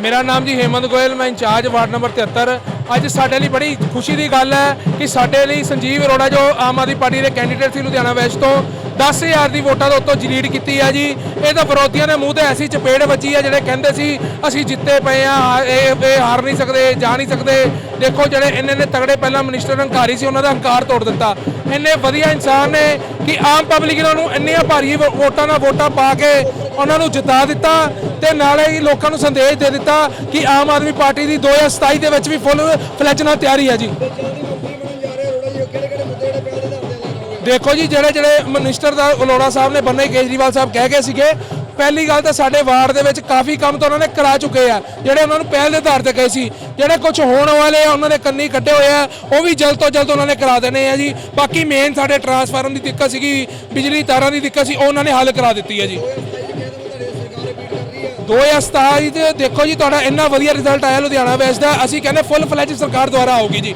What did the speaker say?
ਮੇਰਾ ਨਾਮ ਜੀ ਹੇਮੰਤ ਗੋਇਲ, ਮੈਂ ਇੰਚਾਰਜ ਵਾਰਡ ਨੰਬਰ 73 ਅੱਜ ਸਾਡੇ ਲਈ ਬੜੀ ਖੁਸ਼ੀ ਦੀ ਗੱਲ ਹੈ ਕਿ ਸਾਡੇ ਲਈ ਸੰਜੀਵ ਅਰੋੜਾ ਜੋ ਆਮ ਆਦਮੀ ਪਾਰਟੀ ਦੇ ਕੈਂਡੀਡੇਟ ਸੀ ਲੁਧਿਆਣਾ ਵੈਸਟ ਤੋਂ 10000 ਦੀ ਵੋਟਾਂ ਦੇ ਉੱਤੋਂ ਜਲੀਡ ਕੀਤੀ ਹੈ ਜੀ। ਇਹ ਤਾਂ ਵਿਰੋਧੀਆਂ ਦੇ ਮੂੰਹ ਤੇ ਐਸੀ ਚਪੇੜ ਵੱਜੀ ਹੈ ਜਿਹੜੇ ਕਹਿੰਦੇ ਸੀ, ਅਸੀਂ ਜਿੱਤੇ ਪਏ ਆ, ਇਹ ਇਹ ਹਾਰ ਨਹੀਂ ਸਕਦੇ, ਜਾ ਨਹੀਂ ਸਕਦੇ। ਦੇਖੋ ਜਿਹੜੇ ਇੰਨੇ ਨੇ ਤਗੜੇ ਪਹਿਲਾਂ ਮਿਨਿਸਟਰ ਹੰਕਾਰੀ ਸੀ, ਉਹਨਾਂ ਦਾ ਹੰਕਾਰ ਤੋੜ ਦਿੱਤਾ। ਇੰਨੇ ਵਧੀਆ ਇਨਸਾਨ ਨੇ ਕਿ ਆਮ ਪਬਲਿਕ ਇਹਨਾਂ ਨੂੰ ਇੰਨੀਆਂ ਭਾਰੀ ਵੋ- ਵੋਟਾਂ ਨਾਲ ਵੋਟਾਂ ਪਾ ਕੇ ਉਹਨਾਂ ਨੂੰ ਜਿਤਾ ਦਿੱਤਾ ਤੇ ਨਾਲੇ ਹੀ ਲੋਕਾਂ ਨੂੰ ਸੰਦੇਸ਼ ਦੇ ਦਿੱਤਾ ਕਿ ਆਮ ਆਦਮੀ ਪਾਰਟੀ ਦੀ 2027 ਦੇ ਵਿੱਚ ਵੀ ਫੁੱਲ ਫਲੈਜ ਨਾਲ ਤਿਆਰੀ ਹੈ ਜੀ। ਦੇਖੋ ਜੀ, ਜਿਹੜੇ ਜਿਹੜੇ ਮਿਨਿਸਟਰ ਦਾ ਅਲੋੜਾ ਸਾਹਿਬ ਨੇ ਬੰਨੇ, ਕੇਜਰੀਵਾਲ ਸਾਹਿਬ ਕਹਿ ਗਏ ਸੀਗੇ, ਪਹਿਲੀ ਗੱਲ ਤਾਂ ਸਾਡੇ ਵਾਰਡ ਦੇ ਵਿੱਚ ਕਾਫੀ ਕੰਮ ਤਾਂ ਉਹਨਾਂ ਨੇ ਕਰਾ ਚੁੱਕੇ ਆ, ਜਿਹੜੇ ਉਹਨਾਂ ਨੂੰ ਪਹਿਲ ਦੇ ਆਧਾਰ ਤੇ ਕਹੇ ਸੀ, ਜਿਹੜੇ ਕੁਝ ਹੋਣ ਵਾਲੇ ਆ, ਉਹਨਾਂ ਦੇ ਕੰਨੀ ਕੱਢੇ ਹੋਏ ਆ, ਉਹ ਵੀ ਜਲਦ ਤੋਂ ਜਲਦ ਉਹਨਾਂ ਨੇ ਕਰਾ ਦੇਣੇ ਆ ਜੀ। ਬਾਕੀ ਮੇਨ ਸਾਡੇ ਟਰਾਂਸਫਾਰਮ ਦੀ ਦਿੱਕਤ ਸੀਗੀ, ਬਿਜਲੀ ਤਾਰਾਂ ਦੀ ਦਿੱਕਤ ਸੀ, ਉਹ ਉਹਨਾਂ ਨੇ ਹੱਲ ਕਰਾ ਦਿੱਤੀ ਹੈ ਜੀ। 2027 ਦੇ ਦੇਖੋ ਜੀ, ਤੁਹਾਡਾ ਇੰਨਾ ਵਧੀਆ ਰਿਜ਼ਲਟ ਆਇਆ ਲੁਧਿਆਣਾ ਵੈਸ ਦਾ, ਅਸੀਂ ਕਹਿੰਦੇ ਫੁੱਲ ਫਲੈਜ ਸਰਕਾਰ ਦੁਆਰਾ ਆਊਗੀ ਜੀ।